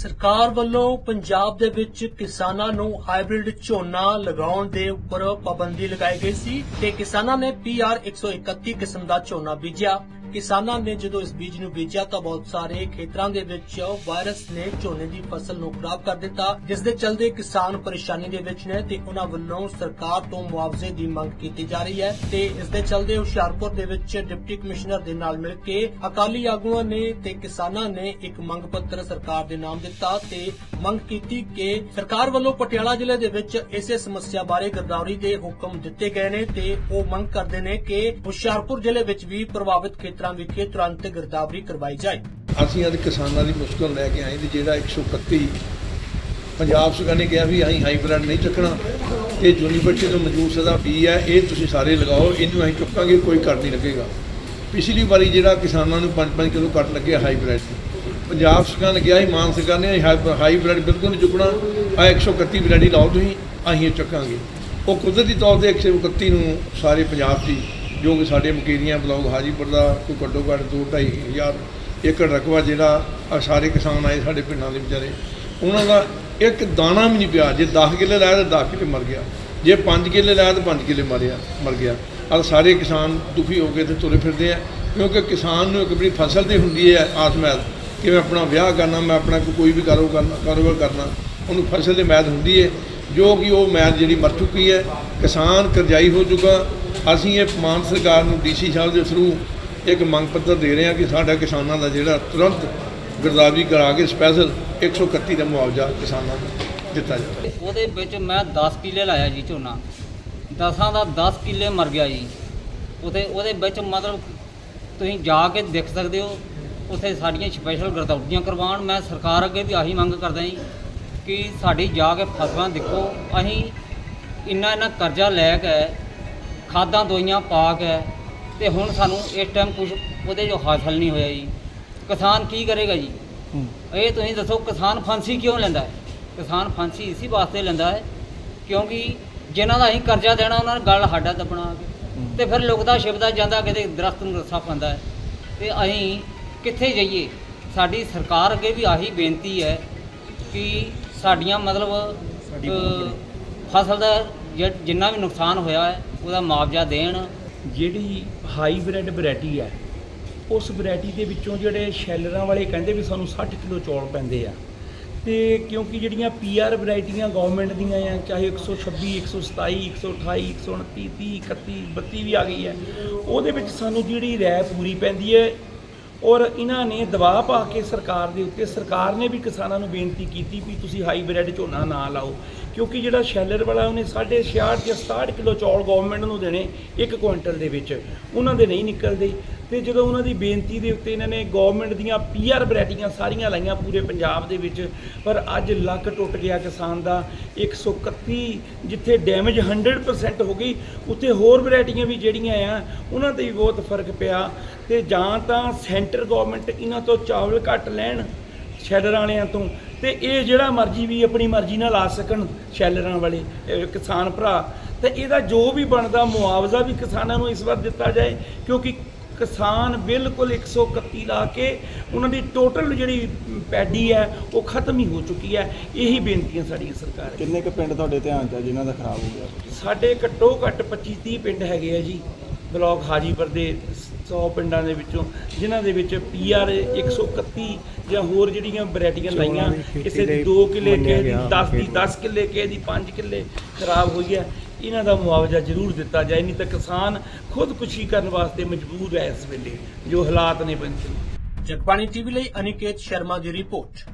ਸਰਕਾਰ ਵੱਲੋਂ ਪੰਜਾਬ ਦੇ ਵਿੱਚ ਕਿਸਾਨਾਂ ਨੂੰ ਹਾਈਬ੍ਰਿਡ ਝੋਨਾ ਲਗਾਉਣ ਦੇ ਉੱਪਰ ਪਾਬੰਦੀ ਲਗਾਈ ਗਈ ਸੀ ਤੇ ਕਿਸਾਨਾਂ ਨੇ PR 131 ਕਿਸਮ ਦਾ ਝੋਨਾ ਬੀਜਿਆ। ਕਿਸਾਨਾਂ ਨੇ ਜਦੋਂ ਇਸ ਬੀਜ ਨੂੰ ਬੀਜਿਆ ਤਾਂ ਬਹੁਤ ਸਾਰੇ ਖੇਤਰਾਂ ਦੇ ਵਿੱਚ ਵਾਇਰਸ ਨੇ ਝੋਨੇ ਦੀ ਫਸਲ ਨੂੰ ਖਰਾਬ ਕਰ ਦਿੱਤਾ। ਜਿਸ ਦੇ ਚਲਦੇ ਕਿਸਾਨ ਪਰੇਸ਼ਾਨੀ ਦੇ ਵਿੱਚ ਨੇ ਤੇ ਉਹਨਾਂ ਵੱਲੋਂ ਸਰਕਾਰ ਤੋਂ ਮੁਆਵਜ਼ੇ ਦੀ ਮੰਗ ਕੀਤੀ ਜਾ ਰਹੀ ਹੈ ਤੇ ਇਸ ਦੇ ਚਲਦੇ ਹੁਸ਼ਿਆਰਪੁਰ ਦੇ ਵਿੱਚ ਡਿਪਟੀ ਕਮਿਸ਼ਨਰ ਦੇ ਨਾਲ ਮਿਲ ਕੇ ਅਕਾਲੀ ਆਗੂਆਂ ਨੇ ਤੇ ਕਿਸਾਨਾਂ ਨੇ ਇੱਕ ਮੰਗ ਪੱਤਰ ਸਰਕਾਰ ਦੇ ਨਾਮ ਦਿੱਤਾ ਤੇ ਮੰਗ ਕੀਤੀ ਕਿ ਸਰਕਾਰ ਵੱਲੋਂ ਪਟਿਆਲਾ ਜ਼ਿਲ੍ਹੇ ਦੇ ਵਿੱਚ ਇਸੇ ਸਮੱਸਿਆ ਬਾਰੇ ਗਰਦਾਵਰੀ ਦੇ ਹੁਕਮ ਦਿੱਤੇ ਗਏ ਨੇ ਤੇ ਉਹ ਮੰਗ ਕਰਦੇ ਨੇ ਕਿ ਹੁਸ਼ਿਆਰਪੁਰ ਜ਼ਿਲ੍ਹੇ ਵਿੱਚ ਵੀ ਪ੍ਰਭਾਵਿਤ ਖੇਤਰਾਂ ਵਿਖੇ ਤੁਰੰਤ ਗਰਦਾਵਰੀ ਕਰਵਾਈ ਜਾਏ। ਅਸੀਂ ਅੱਜ ਕਿਸਾਨਾਂ ਦੀ ਮੁਸ਼ਕਲ ਲੈ ਕੇ ਆਏ ਤੇ ਜਿਹੜਾ 131 ਪੰਜਾਬ ਸਰਕਾਰ ਨੇ ਕਿਹਾ ਵੀ ਅਸੀਂ ਹਾਈਬ੍ਰਿਡ ਨਹੀਂ ਚੱਕਣਾ, ਇਹ ਯੂਨੀਵਰਸਿਟੀ ਤੋਂ ਮੌਜੂਦ ਸਦਾ ਬੀ ਹੈ, ਇਹ ਤੁਸੀਂ ਸਾਰੇ ਲਗਾਓ, ਇਹਨੂੰ ਅਸੀਂ ਚੁੱਕਾਂਗੇ, ਕੋਈ ਕੱਟ ਨਹੀਂ ਲੱਗੇਗਾ। ਪਿਛਲੀ ਵਾਰੀ ਜਿਹੜਾ ਕਿਸਾਨਾਂ ਨੂੰ 5-5 ਕਿਲੋ ਕੱਟ ਲੱਗਿਆ ਹਾਈਬ੍ਰਿਡ ਪੰਜਾਬ ਸਰਕਾਰ ਨੇ ਕਿਹਾ ਸੀ, ਮਾਨ ਸਰਕਾਰ ਨੇ ਹਾਈ- ਹਾਈਬ੍ਰਿਡ ਬਿਲਕੁਲ ਨਹੀਂ ਚੁੱਕਣਾ ਆ 131 ਵੈਰਾਈਟੀ ਲਾਓ ਤੁਸੀਂ, ਅਸੀਂ ਇਹ ਚੱਕਾਂਗੇ। ਉਹ ਕੁਦਰਤੀ ਤੌਰ ਤੇ 131 ਨੂੰ ਸਾਰੇ ਪੰਜਾਬ ਦੀ ਜੋ ਕਿ ਸਾਡੇ ਮਕੇਰੀਆਂ ਬਲੌਗ ਹਾਜੀਪੁਰ ਦਾ ਕੋਈ ਘੱਟੋ ਘੱਟ ਦੋ ਢਾਈ ਹਜ਼ਾਰ ਏਕੜ ਰਕਬਾ ਜਿਹੜਾ ਆ ਸਾਰੇ ਕਿਸਾਨ ਆਏ ਸਾਡੇ ਪਿੰਡਾਂ ਦੇ ਵਿਚਾਰੇ। ਉਹਨਾਂ ਦਾ ਇੱਕ ਦਾਣਾ ਵੀ ਨਹੀਂ ਪਿਆ। ਜੇ 10 ਕਿੱਲੇ ਲਾਇਆ ਤਾਂ 10 ਕਿੱਲੇ ਮਰ ਗਿਆ। ਜੇ 5 ਕਿੱਲੇ ਲਾਇਆ ਤਾਂ 5 ਕਿੱਲੇ ਮਰਿਆ, ਮਰ ਗਿਆ। ਆ ਸਾਰੇ ਕਿਸਾਨ ਦੁਖੀ ਹੋ ਕੇ ਤੇ ਤੁਰੇ ਫਿਰਦੇ ਆ, ਕਿਉਂਕਿ ਕਿਸਾਨ ਨੂੰ ਇੱਕ ਬੜੀ ਫਸਲ ਤੇ ਹੁੰਦੀ ਹੈ ਆਸਮੈਦ ਕਿ ਮੈਂ ਆਪਣਾ ਵਿਆਹ ਕਰਨਾ, ਮੈਂ ਆਪਣਾ ਕੋਈ- ਕੋਈ ਵੀ ਕਾਰੋਬਾਰ ਕਰਨਾ ਕਾਰੋਬਾਰ ਕਰਨਾ ਉਹਨੂੰ ਫਸਲ ਦੀ ਮੈਦ ਹੁੰਦੀ ਹੈ ਜੋ ਕਿ ਉਹ ਮੈਦ ਜਿਹੜੀ ਮਰ ਚੁੱਕੀ ਹੈ ਕਿਸਾਨ ਕਰਜ਼ਾਈ ਹੋ ਚੁੱਕਾ। ਅਸੀਂ ਇਹ ਮਾਨ ਸਰਕਾਰ ਨੂੰ ਡੀਸੀ ਸਾਹਿਬ ਦੇ ਥਰੂ ਇੱਕ ਮੰਗ ਪੱਤਰ ਦੇ ਰਹੇ ਹਾਂ ਕਿ ਸਾਡਾ ਕਿਸਾਨਾਂ ਦਾ ਜਿਹੜਾ ਤੁਰੰਤ ਗਰਦਾਵਰੀ ਕਰਾ ਕੇ ਸਪੈਸ਼ਲ 131 ਦਾ ਮੁਆਵਜ਼ਾ ਕਿਸਾਨਾਂ ਨੂੰ ਦਿੱਤਾ ਜਾਵੇ। ਉਹਦੇ ਵਿੱਚ ਮੈਂ 10 ਕਿੱਲੇ ਲਾਇਆ ਜੀ ਝੋਨਾ। ਦਸਾਂ ਦਾ 10 ਕਿੱਲੇ ਮਰ ਗਿਆ ਜੀ। ਉਹਦੇ ਉਹਦੇ ਵਿੱਚ ਮਤਲਬ ਤੁਸੀਂ ਜਾ ਕੇ ਦੇਖ ਸਕਦੇ ਹੋ, ਉੱਥੇ ਸਾਡੀਆਂ ਸਪੈਸ਼ਲ ਗਰਦੌਰੀਆਂ ਕਰਵਾਉਣ। ਮੈਂ ਸਰਕਾਰ ਅੱਗੇ ਵੀ ਆਹੀ ਮੰਗ ਕਰਦਾ ਜੀ। ਕਿ ਸਾਡੀ ਜਾ ਕੇ ਫਸਲਾਂ ਦੇਖੋ ਅਸੀਂ ਇੰਨਾ ਇੰਨਾ ਕਰਜ਼ਾ ਲੈ ਕੇ ਖਾਦਾਂ ਦਵਾਈਆਂ ਪਾ ਕੇ ਤੇ ਹੁਣ ਸਾਨੂੰ ਇਸ ਟਾਈਮ ਕੁਝ ਉਹਦੇ ਜੋ ਹਾਸਲ ਨਹੀਂ ਹੋਇਆ ਜੀ। ਕਿਸਾਨ ਕੀ ਕਰੇਗਾ ਜੀ? ਇਹ ਤੁਸੀਂ ਦੱਸੋ ਕਿਸਾਨ ਫਾਂਸੀ ਕਿਉਂ ਲੈਂਦਾ ਹੈ? ਕਿਸਾਨ ਫਾਂਸੀ ਇਸੇ ਵਾਸਤੇ ਲੈਂਦਾ ਹੈ ਕਿਉਂਕਿ ਜਿਨ੍ਹਾਂ ਦਾ ਅਸੀਂ ਕਰਜ਼ਾ ਦੇਣਾ ਉਹਨਾਂ ਨੇ ਗਲ ਸਾਡਾ ਦੱਬਣਾ ਆ ਕੇ। ਤੇ ਫਿਰ ਲੁਕਦਾ ਛਿਪਦਾ ਜਾਂਦਾ ਕਿਤੇ ਦਰਖਤ ਨੂੰ ਰੱਸਾ ਪੈਂਦਾ ਹੈ। ਤੇ ਅਸੀਂ ਕਿੱਥੇ ਜਾਈਏ? ਸਾਡੀ ਸਰਕਾਰ ਅੱਗੇ ਵੀ ਆਹੀ ਬੇਨਤੀ ਹੈ ਕਿ ਸਾਡੀਆਂ ਮਤਲਬ ਅ, ਫਸਲ ਦਾ ਜਿ- ਜਿੰਨਾ ਵੀ ਨੁਕਸਾਨ ਹੋਇਆ ਹੈ ਉਹਦਾ ਮੁਆਵਜ਼ਾ ਦੇਣ। ਜਿਹੜੀ ਹਾਈਬ੍ਰਿਡ ਵੈਰਾਈਟੀ ਹੈ ਉਸ ਵੈਰਾਈਟੀ ਦੇ ਵਿੱਚੋਂ ਜਿਹੜੇ ਸ਼ੈਲਰਾਂ ਵਾਲੇ ਕਹਿੰਦੇ ਵੀ ਸਾਨੂੰ 60 ਕਿਲੋ ਚੌਲ ਪੈਂਦੇ ਆ। ਤੇ ਕਿਉਂਕਿ ਜਿਹੜੀਆਂ ਪੀਆਰ ਵੈਰਾਈਟੀਆਂ ਗਵਰਨਮੈਂਟ ਦੀਆਂ ਆ ਚਾਹੇ 126 127 128 129 30 31 32 ਵੀ ਆ ਗਈ ਹੈ ਉਹਦੇ ਵਿੱਚ ਸਾਨੂੰ ਜਿਹੜੀ ਰੈ ਪੂਰੀ ਪੈਂਦੀ ਹੈ ਔਰ ਇਹਨਾਂ ਨੇ ਦਬਾਅ ਪਾ ਕੇ ਸਰਕਾਰ ਦੇ ਉੱਤੇ, ਸਰਕਾਰ ਨੇ ਵੀ ਕਿਸਾਨਾਂ ਨੂੰ ਬੇਨਤੀ ਕੀਤੀ ਵੀ ਤੁਸੀਂ ਹਾਈਬ੍ਰਿਡ ਝੋਨਾ ਨਾ ਲਾਓ। ਕਿਉਂਕਿ ਜਿਹੜਾ ਸ਼ੈਲਰ ਵਾਲਾ ਉਹਨੇ 66 ਜਾਂ 67 ਕਿਲੋ ਚੌਲ ਗਵਰਨਮੈਂਟ ਨੂੰ ਦੇਣੇ ਇੱਕ ਕੁਇੰਟਲ ਦੇ ਵਿੱਚ। ਉਹਨਾਂ ਦੇ ਨਹੀਂ ਨਿਕਲਦੇ। ਤੇ ਜਦੋਂ ਉਹਨਾਂ ਦੀ ਬੇਨਤੀ ਦੇ ਉੱਤੇ ਇਹਨਾਂ ਨੇ ਗਵਰਨਮੈਂਟ ਦੀਆਂ ਪੀਆਰ ਵੈਰਾਈਟੀਆਂ ਸਾਰੀਆਂ ਲਾਈਆਂ ਪੂਰੇ ਪੰਜਾਬ ਦੇ ਵਿੱਚ, ਪਰ ਅੱਜ ਲੱਕ ਟੁੱਟ ਗਿਆ ਕਿਸਾਨ ਦਾ। 131 ਜਿੱਥੇ ਡੈਮੇਜ 100% ਹੋ ਗਈ, ਉੱਥੇ ਹੋਰ ਵੈਰਾਈਟੀਆਂ ਵੀ ਜਿਹੜੀਆਂ ਆ, ਉਹਨਾਂ ਤੇ ਵੀ ਬਹੁਤ ਫ਼ਰਕ ਪਿਆ। ਤੇ ਜਾਂ ਤਾਂ ਸੈਂਟਰ ਗਵਰਨਮੈਂਟ ਇਹਨਾਂ ਤੋਂ ਚਾਵਲ ਘੱਟ ਲੈਣ, ਸ਼ੈਲਰਾਂ ਵਾਲਿਆਂ ਤੋਂ ਤੇ ਇਹ ਜਿਹੜਾ ਮਰਜ਼ੀ ਵੀ ਆਪਣੀ ਮਰਜ਼ੀ ਨਾਲ ਲਾ ਸਕਣ ਸ਼ੈਲਰਾਂ ਵਾਲੇ ਕਿਸਾਨ ਭਰਾ। ਤੇ ਇਹਦਾ ਜੋ ਵੀ ਬਣਦਾ ਮੁਆਵਜ਼ਾ ਵੀ ਕਿਸਾਨਾਂ ਨੂੰ ਇਸ ਵਾਰ ਦਿੱਤਾ ਜਾਏ ਕਿਉਂਕਿ ਕਿਸਾਨ ਬਿਲਕੁਲ 131 ਲਾ ਕੇ ਉਹਨਾਂ ਦੀ ਟੋਟਲ ਜਿਹੜੀ ਪੈਡੀ ਹੈ ਉਹ ਖਤਮ ਹੀ ਹੋ ਚੁੱਕੀ ਹੈ। ਇਹੀ ਬੇਨਤੀਆਂ ਸਾਡੀਆਂ ਸਰਕਾਰ। ਕਿੰਨੇ ਕੁ ਪਿੰਡ ਤੁਹਾਡੇ ਧਿਆਨ ਚ ਆ ਜਿਨ੍ਹਾਂ ਦਾ ਖਰਾਬ ਹੋ ਗਿਆ? ਸਾਡੇ ਘੱਟੋ ਘੱਟ 25 30 ਪਿੰਡ ਹੈਗੇ ਆ ਜੀ ਬਲਾਕ ਹਾਜੀਪੁਰ ਦੇ 100 ਪਿੰਡਾਂ ਦੇ ਵਿੱਚੋਂ ਜਿਨ੍ਹਾਂ ਦੇ ਵਿੱਚ ਪੀਆਰ 131 ਜਾਂ ਹੋਰ ਜਿਹੜੀਆਂ ਵੈਰਾਈਟੀਆਂ ਲਾਈਆਂ ਕਿਸੇ ਦੀ ਲਈ 2 ਕਿੱਲੇ ਕਿਸੇ ਦੀ ਗਿਆ 10 ਦੀ ਖੇਤ। 10 ਕਿੱਲੇ ਕਿਸੇ ਦੀ 5 ਕਿੱਲੇ ਖਰਾਬ ਹੋਈ ਹੈ। ਇਹਨਾਂ ਦਾ ਮੁਆਵਜ਼ਾ ਜ਼ਰੂਰ ਦਿੱਤਾ ਜਾਏ ਨਹੀਂ ਤਾਂ ਕਿਸਾਨ ਖੁਦਕੁਸ਼ੀ ਕਰਨ ਵਾਸਤੇ ਮਜਬੂਰ ਹੈ ਇਸ ਵੇਲੇ ਜੋ ਹਾਲਾਤ ਨੇ ਬਣੇ ਜਗਬਾਣੀ ਟੀਵੀ ਲਈ ਅਨਿਕੇਤ ਸ਼ਰਮਾ ਦੀ ਰਿਪੋਰਟ।